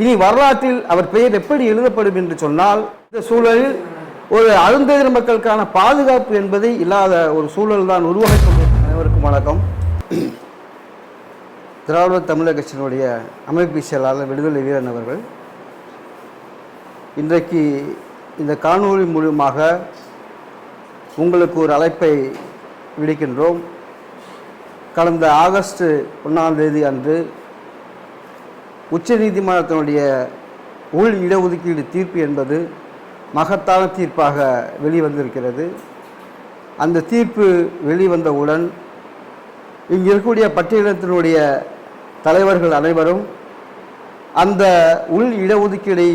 இனி வரலாற்றில் அவர் பெயர் எப்படி எழுதப்படும் என்று சொன்னால் இந்த சூழலில் ஒரு அருந்ததிர மக்களுக்கான பாதுகாப்பு என்பதை இல்லாத ஒரு சூழல் தான் உருவாகி அனைவருக்கும் வணக்கம். திராவிட தமிழக கட்சியினுடைய அமைப்பு செயலாளர் விடுதலை வீரன் அவர்கள் இன்றைக்கு இந்த காணொளி மூலமாக உங்களுக்கு ஒரு அழைப்பை விடுக்கின்றோம். கடந்த ஆகஸ்ட் ஒன்றாம் தேதி அன்று உச்ச நீதிமன்றத்தினுடைய உள் இடஒதுக்கீடு தீர்ப்பு என்பது மகத்தான தீர்ப்பாக வெளிவந்திருக்கிறது. அந்த தீர்ப்பு வெளிவந்தவுடன் இங்கே இருக்கக்கூடிய பட்டியலத்தினுடைய தலைவர்கள் அனைவரும் அந்த உள் இடஒதுக்கீடை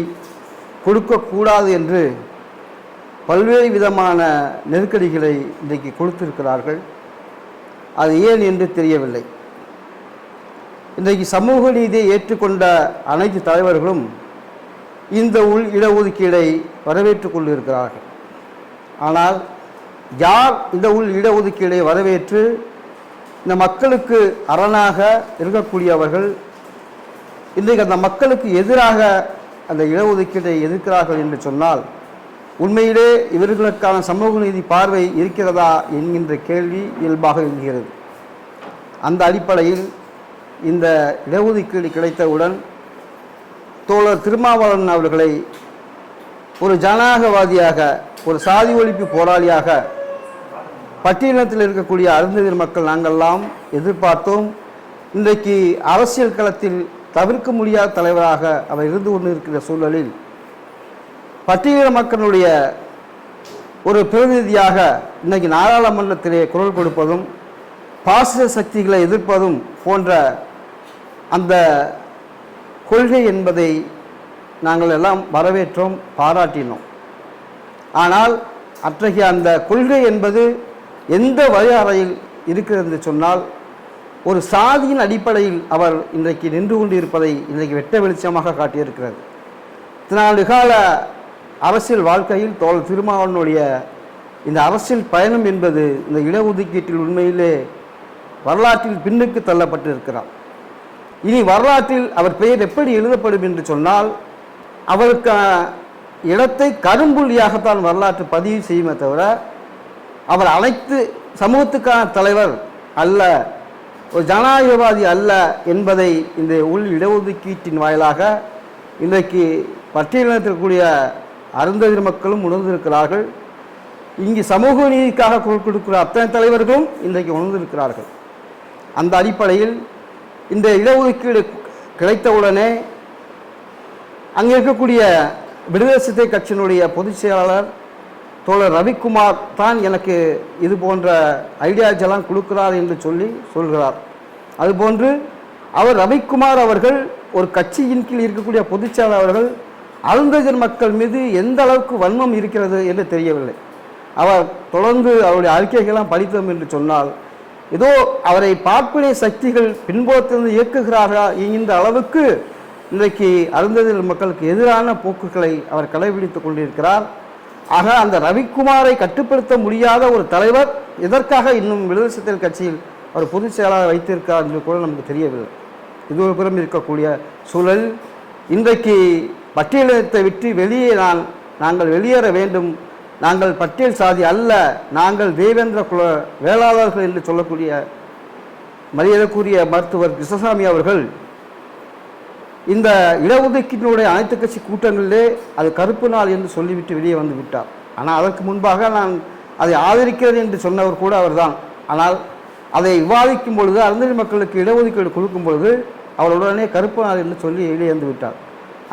கொடுக்கக்கூடாது என்று பல்வேறு விதமான நெருக்கடிகளை இன்றைக்கு கொடுத்திருக்கிறார்கள். அது ஏன் என்று தெரியவில்லை. இன்றைக்கு சமூக நீதியை ஏற்றுக்கொண்ட அனைத்து தலைவர்களும் இந்த உள் இடஒதுக்கீடை வரவேற்றுக் கொண்டிருக்கிறார்கள். ஆனால் யார் இந்த உள் இடஒதுக்கீடை வரவேற்று இந்த மக்களுக்கு அரணாக இருக்கக்கூடியவர்கள் இன்றைக்கு அந்த மக்களுக்கு எதிராக அந்த இடஒதுக்கீட்டை எதிர்க்கிறார்கள் என்று சொன்னால் உண்மையிலே இவர்களுக்கான சமூக நீதி பார்வை இருக்கிறதா என்கின்ற கேள்வி இயல்பாக எழுகிறது. அந்த அடிப்படையில் இந்த இடஒதுக்கீடு கிடைத்தவுடன் தோழர் திருமாவளவன் அவர்களை ஒரு ஜனநாயகவாதியாக ஒரு சாதி ஒழிப்பு போராளியாக பட்டியலத்தில் இருக்கக்கூடிய அருந்ததிர் மக்கள் நாங்கள்லாம் எதிர்பார்த்தோம். இன்றைக்கு அரசியல் களத்தில் தவிர்க்க முடியாத தலைவராக அவர் இருந்து கொண்டிருக்கிற சூழலில் பட்டியல மக்களுடைய ஒரு பிரதிநிதியாக இன்றைக்கு நாடாளுமன்றத்திலே குரல் கொடுப்பதும் பாசிச சக்திகளை எதிர்ப்பதும் போன்ற அந்த கொள்கை என்பதை நாங்கள் எல்லாம் வரவேற்றோம் பாராட்டினோம். ஆனால் அத்தகைய அந்த கொள்கை என்பது எந்த வரையறையில் இருக்கிறது என்று சொன்னால் ஒரு சாதியின் அடிப்படையில் அவர் இன்றைக்கு நின்று கொண்டிருப்பதை இன்றைக்கு வெட்ட வெளிச்சமாக காட்டியிருக்கிறது. இதனால் கால அரசியல் வாழ்க்கையில் தோல் திருமாவனுடைய இந்த அரசியல் பயணம் என்பது இந்த இடஒதுக்கீட்டில் உண்மையிலே வரலாற்றில் பின்னுக்கு தள்ளப்பட்டிருக்கிறார். இனி வரலாற்றில் அவர் பெயர் எப்படி எழுதப்படும் என்று சொன்னால் அவருக்கு இடத்தை கரும்புள்ளியாகத்தான் வரலாற்று பதிவு செய்யுமே தவிர அவர் அனைத்து சமூகத்துக்கான தலைவர் அல்ல ஒரு ஜனநாயகவாதி அல்ல என்பதை இந்த உள் இடஒதுக்கீட்டின் வாயிலாக இன்றைக்கு பட்டியலினத்திற்குரிய அருந்ததிர் மக்களும் உணர்ந்திருக்கிறார்கள். இங்கு சமூக நீதிக்காக குரல் கொடுக்கிற அத்தனை தலைவர்களும் இன்றைக்கு உணர்ந்திருக்கிறார்கள். அந்த அடிப்படையில் இந்த இடஒதுக்கீடு கிடைத்தவுடனே அங்கே இருக்கக்கூடிய விடுதலை கட்சியினுடைய பொதுச் செயலாளர் தோழர் ரவிக்குமார் தான் எனக்கு இது போன்ற ஐடியாஸ் எல்லாம் கொடுக்கிறார் என்று சொல்லி சொல்கிறார். அதுபோன்று அவர் ரவிக்குமார் அவர்கள் ஒரு கட்சியின் கீழ் இருக்கக்கூடிய பொதுச் அவர்கள் அருந்தஜர் மக்கள் மீது எந்த அளவுக்கு வன்மம் இருக்கிறது என்று தெரியவில்லை. அவர் தொடர்ந்து அவருடைய அறிக்கைகள்லாம் படித்தோம் என்று சொன்னால் ஏதோ அவரை பார்ப்பினை சக்திகள் பின்புறத்திலிருந்து இயக்குகிறார்களா என்கின்ற அளவுக்கு இன்றைக்கு அருந்ததில் மக்களுக்கு எதிரான போக்குகளை அவர் கடைபிடித்துக் கொண்டிருக்கிறார். ஆக அந்த ரவிக்குமாரை கட்டுப்படுத்த முடியாத ஒரு தலைவர் எதற்காக இன்னும் விடுதலை சிறுத்தைகள் கட்சியில் அவர் பொதுச் செயலாளர் வைத்திருக்கார் என்று கூட நமக்கு தெரியவில்லை. இது ஒரு புறம் இருக்கக்கூடிய சூழல். இன்றைக்கு பட்டியலினத்தை விட்டு வெளியே நான் நாங்கள் வெளியேற வேண்டும் நாங்கள் பட்டியல் சாதி அல்ல நாங்கள் தேவேந்திர குல வேளாளர்கள் என்று சொல்லக்கூடிய மரியாதைக்குரிய மருத்துவர் கிருஷ்ணசாமி அவர்கள் இந்த இடஒதுக்கீட்டினுடைய அனைத்து கட்சி கூட்டங்களிலே அது கருப்பு நாள் என்று சொல்லிவிட்டு வெளியே வந்து விட்டார். ஆனால் அதற்கு முன்பாக நான் அதை ஆதரிக்கிறது என்று சொன்னவர் கூட அவர்தான். ஆனால் அதை விவாதிக்கும் பொழுது அருந்ததி மக்களுக்கு இடஒதுக்கீடு கொடுக்கும் பொழுது அவர் உடனே கருப்பு நாள் என்று சொல்லி வெளியே வந்து விட்டார்.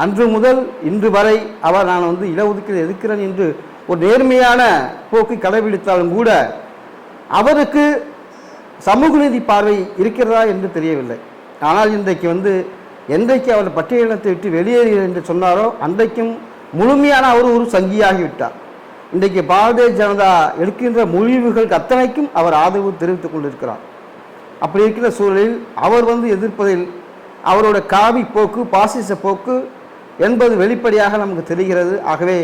அன்று முதல் இன்று வரை அவர் நான் வந்து இடஒதுக்கீடு எதிர்க்கிறேன் என்று ஒரு நேர்மையான போக்கு கடைபிடித்தாலும் கூட அவருக்கு சமூக நீதி பார்வை இருக்கிறதா என்று தெரியவில்லை. ஆனால் இன்றைக்கு வந்து என்றைக்கு அவர் பட்டியலினத்தை விட்டு வெளியேறுகிறார் என்று சொன்னாரோ அன்றைக்கும் முழுமையான அவர் ஒரு சங்கியாகிவிட்டார். இன்றைக்கு பாரதிய ஜனதா எடுக்கின்ற முடிவுகள் அத்தனைக்கும் அவர் ஆதரவு தெரிவித்துக் கொண்டிருக்கிறார். அப்படி இருக்கிற சூழலில் அவர் வந்து எதிர்ப்பதில் அவரோட காவி போக்கு பாசிச போக்கு என்பது வெளிப்படையாக நமக்கு தெரிகிறது. ஆகவே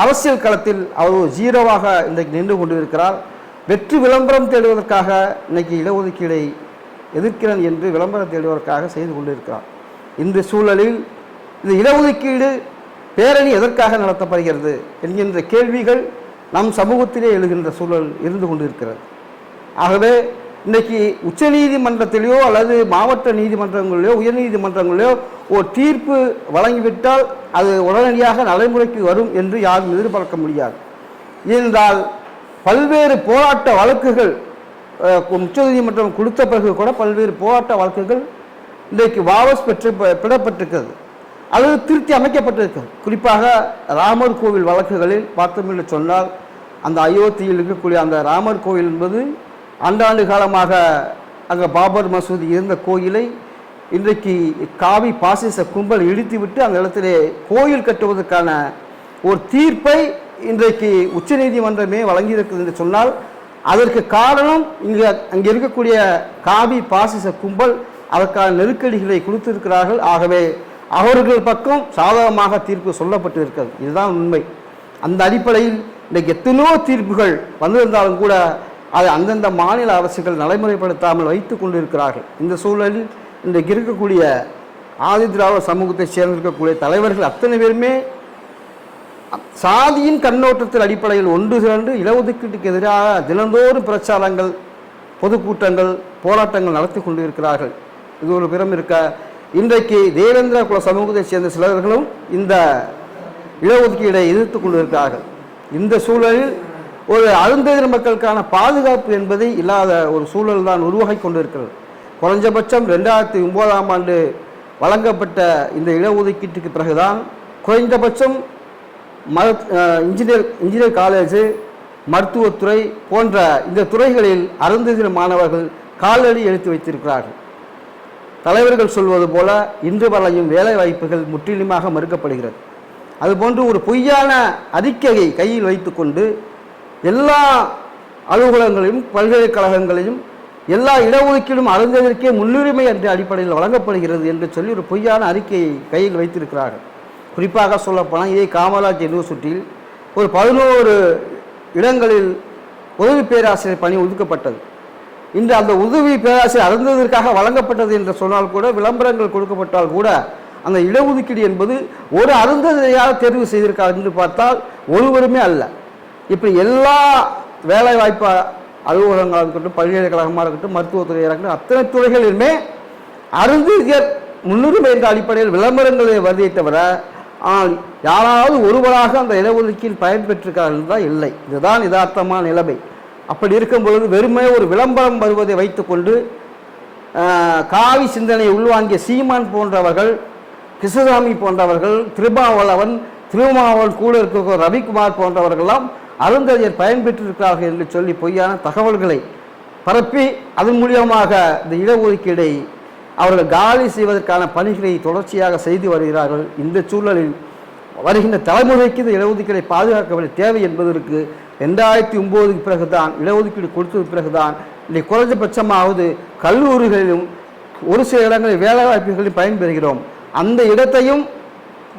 அரசியல் களத்தில் அவர் ஜீரோவாக இன்றைக்கு நின்று கொண்டிருக்கிறார். வெற்றி விளம்பரம் தேடுவதற்காக இன்னைக்கு இடஒதுக்கீடை எதிர்க்கிறேன் என்று விளம்பரம் தேடுவதற்காக செய்து கொண்டிருக்கிறார். இந்த சூழலில் இந்த இடஒதுக்கீடு பேரணி எதற்காக நடத்தப்படுகிறது என்கின்ற கேள்விகள் நம் சமூகத்திலே எழுகின்ற சூழல் இருந்து கொண்டிருக்கிறது. ஆகவே இன்றைக்கி உச்ச நீதிமன்றத்திலேயோ அல்லது மாவட்ட நீதிமன்றங்களிலோ உயர்நீதிமன்றங்களிலோ ஒரு தீர்ப்பு வழங்கிவிட்டால் அது உடனடியாக நடைமுறைக்கு வரும் என்று யாரும் எதிர்பார்க்க முடியாது. ஏனென்றால் பல்வேறு போராட்ட வழக்குகள் உச்ச உச்சநீதிமன்றம் கொடுத்த பிறகு கூட பல்வேறு போராட்ட வழக்குகள் இன்றைக்கு வாபஸ் பெற்று பெறப்பட்டிருக்கிறது. அல்லது திருத்தி அமைக்கப்பட்டிருக்கிறது. குறிப்பாக ராமர் கோவில் வழக்குகளில் பார்த்தோம் என்று சொன்னால் அந்த அயோத்தியில் இருக்கக்கூடிய அந்த ராமர் கோவில் என்பது ஆண்டாண்டு காலமாக அங்கே பாபர் மசூதி இருந்த கோயிலை இன்றைக்கு காவி பாசிச கும்பல் இடித்துவிட்டு அந்த இடத்திலே கோயில் கட்டுவதற்கான ஒரு தீர்ப்பை இன்றைக்கு உச்சநீதிமன்றமே வழங்கியிருக்கிறது என்று சொன்னால் அதற்கு காரணம் இங்கே அங்கே இருக்கக்கூடிய காவி பாசிச கும்பல் அதற்கான நெருக்கடிகளை கொடுத்திருக்கிறார்கள். ஆகவே அவர்கள் பக்கம் சாதகமாக தீர்ப்பு சொல்லப்பட்டு இருக்கிறது இதுதான் உண்மை. அந்த அடிப்படையில் இன்றைக்கு எத்தனையோ தீர்ப்புகள் வந்திருந்தாலும் கூட அதை அந்தந்த மாநில அரசுகள் நடைமுறைப்படுத்தாமல் வைத்து கொண்டிருக்கிறார்கள். இந்த சூழலில் இன்றைக்கு இருக்கக்கூடிய ஆதி திராவிட சமூகத்தை சேர்ந்திருக்கக்கூடிய தலைவர்கள் அத்தனை பேருமே சாதியின் கண்ணோட்டத்தின் அடிப்படையில் ஒன்று திரண்டு இடஒதுக்கீட்டுக்கு எதிராக தினந்தோறும் பிரச்சாரங்கள் பொதுக்கூட்டங்கள் போராட்டங்கள் நடத்தி கொண்டிருக்கிறார்கள். இது ஒரு பிறம் இருக்க. இன்றைக்கு தேவேந்திர குல சமூகத்தைச் சேர்ந்த சிலர்களும் இந்த இடஒதுக்கீடை எதிர்த்து கொண்டிருக்கிறார்கள். இந்த சூழலில் ஒரு அருந்ததிர் மக்களுக்கான பாதுகாப்பு என்பது இல்லாத ஒரு சூழல் தான் உருவாகி கொண்டிருக்கிறது. குறைஞ்சபட்சம் ரெண்டாயிரத்தி ஒன்பதாம் ஆண்டு வழங்கப்பட்ட இந்த இடஒதுக்கீட்டுக்கு பிறகுதான் குறைந்தபட்சம் மத இன்ஜினியர் இன்ஜினியர் காலேஜு மருத்துவத்துறை போன்ற இந்த துறைகளில் அருந்ததிர் மாணவர்கள் காலடி எடுத்து வைத்திருக்கிறார்கள். தலைவர்கள் சொல்வது போல இன்று வரையும் வேலை வாய்ப்புகள் முற்றிலுமாக மறுக்கப்படுகிறது. அதுபோன்று ஒரு பொய்யான அறிக்கையை கையில் வைத்துக்கொண்டு எல்லா அலுவலகங்களையும் பல்கலைக்கழகங்களையும் எல்லா இடஒதுக்கீடும் அருந்ததற்கே முன்னுரிமை என்ற அடிப்படையில் வழங்கப்படுகிறது என்று சொல்லி ஒரு பொய்யான அறிக்கையை கையில் வைத்திருக்கிறார்கள். குறிப்பாக சொல்லப்போனால் இதே காமராஜ் யூனிவர்சிட்டியில் ஒரு பதினோரு இடங்களில் உதவி பேராசிரியர் பணி ஒதுக்கப்பட்டது. இன்று அந்த உதவி பேராசிரியர் அருந்ததற்காக வழங்கப்பட்டது என்று சொன்னால் கூட விளம்பரங்கள் கொடுக்கப்பட்டால் கூட அந்த இடஒதுக்கீடு என்பது ஒரு அருந்ததையாக தேர்வு செய்திருக்கார் என்று பார்த்தால் ஒருவருமே அல்ல. இப்படி எல்லா வேலை வாய்ப்பு அலுவலகங்களாக இருக்கட்டும் பல்கலைக்கழகமாக இருக்கட்டும் மருத்துவத்துறையாக இருக்கட்டும் அத்தனை துறைகளிலுமே அறிஞர் முன்னுரிமை என்ற அடிப்படையில் விளம்பரங்களை வருதை தவிர ஆனால் யாராவது ஒருவராக அந்த இடஒதுக்கீடு பயன்பெற்றிருக்கார்கள் தான் இல்லை. இதுதான் யதார்த்தமான நிலைமை. அப்படி இருக்கும் பொழுது வெறுமே ஒரு விளம்பரம் வருவதை வைத்துக்கொண்டு காவி சிந்தனையை உள்வாங்கிய சீமான் போன்றவர்கள் கிருஷ்ணசாமி போன்றவர்கள் திருமாவளவன் திருமாவளவன் கூட இருக்கிற ரவிக்குமார் போன்றவர்கள்லாம் அருந்ததியர் பயன்பெற்றிருக்கிறார்கள் என்று சொல்லி பொய்யான தகவல்களை பரப்பி அதன் மூலியமாக இந்த இடஒதுக்கீடை அவர்கள் காலி செய்வதற்கான பணிகளை தொடர்ச்சியாக செய்து வருகிறார்கள். இந்த சூழலில் வருகின்ற தலைமுறைக்கு இந்த இடஒதுக்கீடை பாதுகாக்க வேண்டிய தேவை என்பதற்கு ரெண்டாயிரத்தி ஒம்போதுக்கு பிறகுதான் இடஒதுக்கீடு கொடுத்ததுக்கு பிறகுதான் இன்னைக்கு குறைஞ்சபட்சமாவது கல்லூரிகளிலும் ஒரு சில இடங்களில் வேலைவாய்ப்புகளில் பயன்பெறுகிறோம். அந்த இடத்தையும்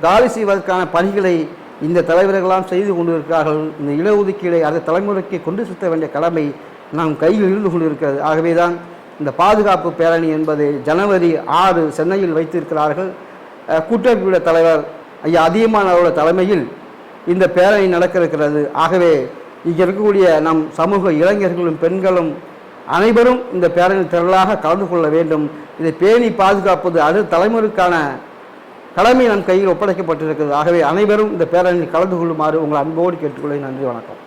காலி செய்வதற்கான பணிகளை இந்த தலைவர்களெல்லாம் செய்து கொண்டிருக்கிறார்கள். இந்த இடஒதுக்கீடை அதை தலைமுறைக்கு கொண்டு செலுத்த வேண்டிய கடமை நாம் கையில் இருந்து கொண்டிருக்கிறது. ஆகவே தான் இந்த பாதுகாப்பு பேரணி என்பதை ஜனவரி ஆறு சென்னையில் வைத்திருக்கிறார்கள். அஹ், கூட்டமைப்புடைய தலைவர் ஐயா அதிகமான அவருடைய தலைமையில் இந்த பேரணி நடக்க இருக்கிறது ஆகவே இங்கே இருக்கக்கூடிய நம் சமூக இளைஞர்களும் பெண்களும் அனைவரும் இந்த பேரணி திரளாக கலந்து கொள்ள வேண்டும். இதை பேணி பாதுகாப்பது அடுத்த தலைமுறைக்கான கடமை நம் கையில் ஒப்படைக்கப்பட்டிருக்கிறது. ஆகவே அனைவரும் இந்த பேரணியில் கலந்து கொள்ளுமாறு உங்கள் அன்போடு கேட்டுக்கொள்ள நன்றி வணக்கம்.